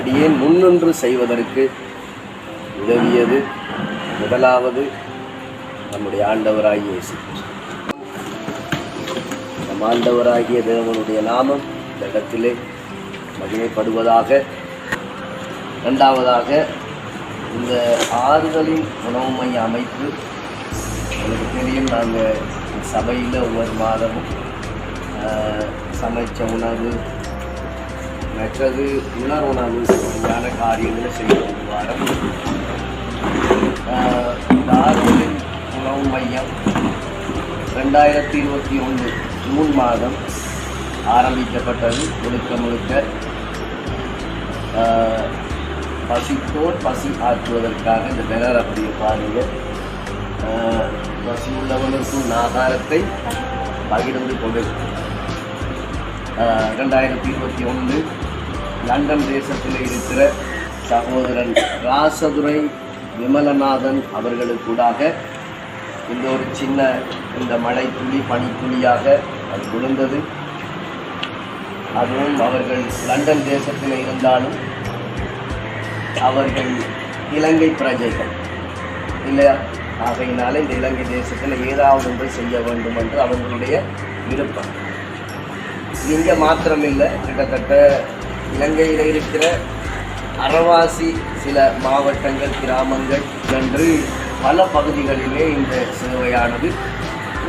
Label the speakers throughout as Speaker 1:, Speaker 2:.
Speaker 1: அடியேன் முன்னின்று செய்வதற்கு உதவியது முதலாவது நம்முடைய ஆண்டவராகிய இயேசு நம் ஆண்டவராகிய தேவனுடைய நாமம் இந்த இடத்திலே மகிமைப்படுவதாக இரண்டாவதாக இந்த ஆறுதலின் உணவு மைய அமைப்பு எனக்கு தெரியும் நாங்கள் சபையில் ஒவ்வொரு மாதமும் சமைச்ச உணவு மற்றது உணர் சம்பந்தமான காரியங்களை செய்து வாரம். தாரூரின் உணவு மையம் ரெண்டாயிரத்தி இருபத்தி ஒன்று ஜூன் மாதம் ஆரம்பிக்கப்பட்டது. முழுக்க முழுக்க பசித்தோர் பசி ஆற்றுவதற்காக இந்த பெனர் அப்படியே பாருங்கள் பசி உள்ளவனுக்கும் ஆதாரத்தை பகிர்ந்து கொண்டு ரெண்டாயிரத்தி இருபத்தி ஒன்று லண்டன் தேசத்தில் இருக்கிற சகோதரன் ராசதுரை விமலநாதன் அவர்களுக்கூடாக இந்த ஒரு சின்ன இந்த மழை துளி பனித்துளியாக அது விழுந்தது. அதுவும் அவர்கள் லண்டன் தேசத்தில் இருந்தாலும் அவர்கள் இலங்கை பிரஜைகள். இல்லையா? ஆகையினால இந்த இலங்கை தேசத்தில் ஏதாவது ஒன்று செய்ய வேண்டும் என்று அவர்களுடைய விருப்பம். இங்கே மாத்திரமில்லை. கிட்டத்தட்ட இலங்கையில் இருக்கிற அறவாசி சில மாவட்டங்கள் கிராமங்கள் என்று பல பகுதிகளிலே இந்த சேவையானது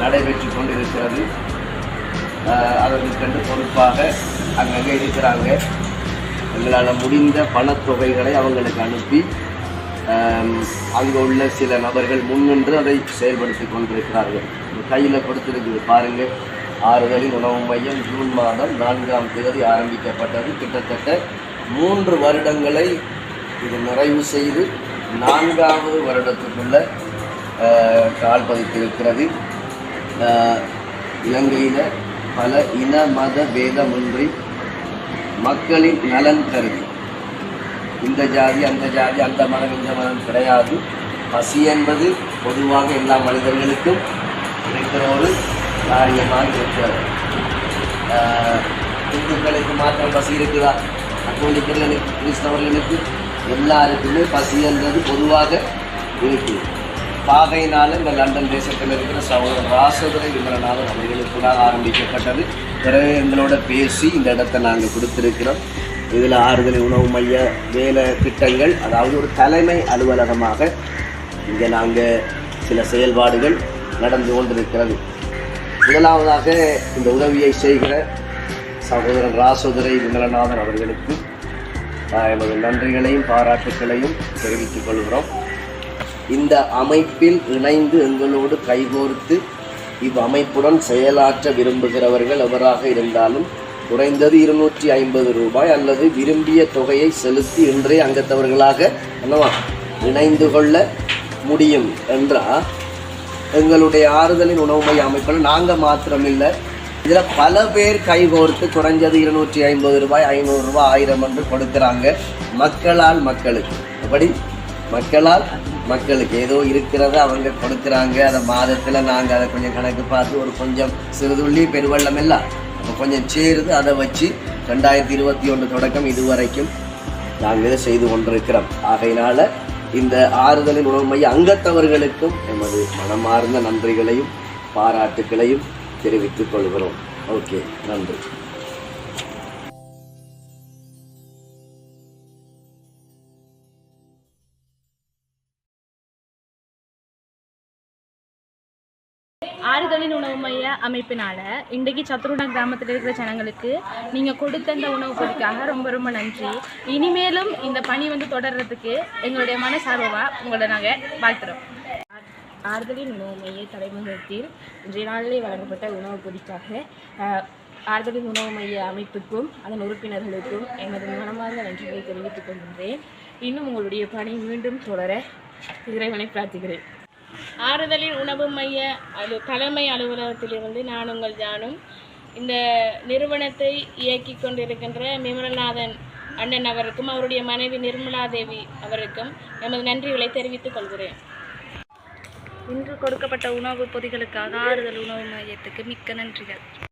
Speaker 1: நடைபெற்று கொண்டிருக்கிறது. அவர்களுக்கென்று அதற்கென்று பொறுப்பாக அங்கங்கே இருக்கிறாங்க. எங்களால் முடிந்த பணத்தொகைகளை அவங்களுக்கு அனுப்பி அங்கே உள்ள சில நபர்கள் முன்னின்று அதை செயல்படுத்தி கொண்டிருக்கிறார்கள். கையில் கொடுத்துருக்குது பாருங்கள் ஆறுதலின் உணவு மையம் ஜூன் மாதம் நான்காம் தேதி ஆரம்பிக்கப்பட்டது. கிட்டத்தட்ட மூன்று வருடங்களை இது நிறைவு செய்து நான்காவது வருடத்துக்குள்ள கால் பதித்திருக்கிறது. இலங்கையில் பல இன மத பேதமின்றி மக்களின் நலன் கருதி. இந்த ஜாதி அந்த ஜாதி அந்த மதம் இந்த மதம் கிடையாது. பசி என்பது பொதுவாக எல்லா மனிதர்களுக்கும் இருக்கிற ஒரு காரியமாக இருக்கிறது இந்துக்களுக்கு மாத்திரம் பசி இருக்குதா? கத்தோலிக்கர்களுக்கு கிறிஸ்தவர்களுக்கு எல்லாருக்குமே பசி என்றது பொதுவாக இருக்குது பாகையினால இந்த லண்டன் தேசத்தில் இருக்கிற சகோதரர் ராசதுரை விமலநாதன் அவர்களுக்கு தான் ஆரம்பிக்கப்பட்டது. பிறகு எங்களோட பேசி இந்த இடத்தை நாங்கள் கொடுத்துருக்கிறோம். இதில் ஆறுதல் உணவு மைய வேலை திட்டங்கள் அதாவது ஒரு தலைமை அலுவலகமாக இங்கே நாங்கள் சில செயல்பாடுகள் நடந்து கொண்டிருக்கிறது. முதலாவதாக இந்த உதவியை செய்கிற சகோதரன் ராசோதரை விமலநாதன் அவர்களுக்கு எமது நன்றிகளையும் பாராட்டுக்களையும் தெரிவித்துக் கொள்கிறோம். இந்த அமைப்பில் இணைந்து எங்களோடு கைகோர்த்து இவ்வமைப்புடன் செயலாற்ற விரும்புகிறவர்கள் எவராக இருந்தாலும் குறைந்தது இருநூற்றி ஐம்பது ரூபாய் அல்லது விரும்பிய தொகையை செலுத்தி இன்றே அங்கத்தவர்களாக என்னவா இணைந்து கொள்ள முடியும் என்றால் எங்களுடைய ஆறுதலின் உணவு மைய அமைப்பில் நாங்கள் மாத்திரமில்லை. இதில் பல பேர் கைகோர்த்து குறைஞ்சது இருநூற்றி ஐம்பது ரூபாய் ஐநூறு ரூபாய் ஆயிரம் என்று கொடுக்குறாங்க. மக்களால் மக்களுக்கு. அப்படி மக்களால் மக்களுக்கு. ஏதோ இருக்கிறத அவங்க கொடுக்குறாங்க. அதை மாதத்தில் நாங்கள் அதை கொஞ்சம் கணக்கு பார்த்து ஒரு கொஞ்சம் சிறுதுள்ளி பெருவெள்ளம் எல்லாம் அப்போ கொஞ்சம் சேருது அதை வச்சு ரெண்டாயிரத்தி இருபத்தி ஒன்று தொடக்கம் இதுவரைக்கும் நாங்கள் இதை செய்து கொண்டிருக்கிறோம். ஆகையினால் இந்த ஆறுதலின் உணவு மைய அங்கத்தவர்களுக்கும் எமது மனமார்ந்த நன்றிகளையும் பாராட்டுக்களையும் தெரிவித்துக் கொள்கிறோம். ஓகே நன்றி.
Speaker 2: ஆறுதலின் உணவு மைய அமைப்பினால இன்றைக்கு சத்ருடா கிராமத்தில் இருக்கிற ஜனங்களுக்கு நீங்கள் கொடுத்த இந்த உணவு பொருட்காக ரொம்ப ரொம்ப நன்றி. இனிமேலும் இந்த பணி வந்து தொடர்றதுக்கு எங்களுடைய மனசார்வமாக உங்களை நாங்கள் வாழ்த்துறோம். ஆறுதலின் உணவு மைய தலைமுகத்தில் இன்றைய நாளிலே வழங்கப்பட்ட உணவு பொருட்காக ஆறுதலின் உணவு மைய அமைப்புக்கும் அதன் உறுப்பினர்களுக்கும் எனது மனமார்ந்த நன்றிகளை தெரிவித்துக் கொள்கின்றேன். இன்னும் உங்களுடைய பணி மீண்டும் தொடர இறைவனை பிரார்த்திக்கிறேன். ஆறுதலின் உணவு மைய அலு தலைமை அலுவலகத்திலிருந்து நான் உங்கள் ஜானும் இந்த நிறுவனத்தை இயக்கி கொண்டிருக்கின்ற விமலநாதன் அண்ணன் அவருக்கும் அவருடைய மனைவி நிர்மலா தேவி அவருக்கும் எமது நன்றிகளை தெரிவித்துக் கொள்கிறேன். இன்று கொடுக்கப்பட்ட உணவுப் பொதிகளுக்காக ஆறுதல் உணவு மையத்துக்கு மிக்க நன்றிகள்.